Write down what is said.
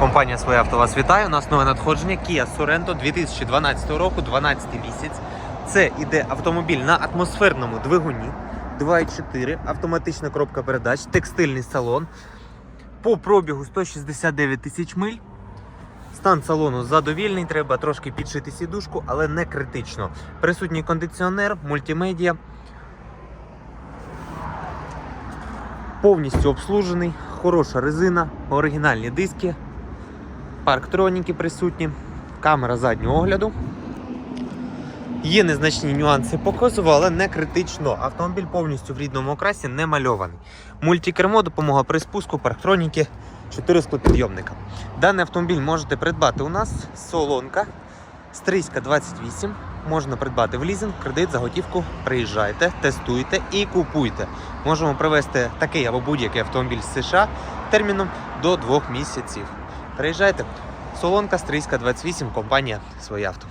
Компанія «Своє авто» вас вітає. У нас нове надходження Kia Sorento 2012 року, 12 місяць. Це іде автомобіль на атмосферному двигуні. 2.4, автоматична коробка передач, текстильний салон. По пробігу 169 тисяч миль. Стан салону задовільний, треба трошки підшити сідушку, але не критично. Присутній кондиціонер, мультимедіа. Повністю обслужений, хороша резина, оригінальні диски, парктроніки присутні, камера заднього огляду. Є незначні нюанси по кузову, але не критично. Автомобіль повністю в рідному окрасі не мальований. Мультикермо, допомога при спуску, парктроніки, 4 склопідйомника. Даний автомобіль можете придбати у нас солонка Стрийська 28. Можна придбати в лізинг, кредит, заготівку. Приїжджайте, тестуйте і купуйте. Можемо привезти такий або будь-який автомобіль з США терміном до 2 місяців. Приїжджайте. Солонка Стрийська 28, компанія своє авто.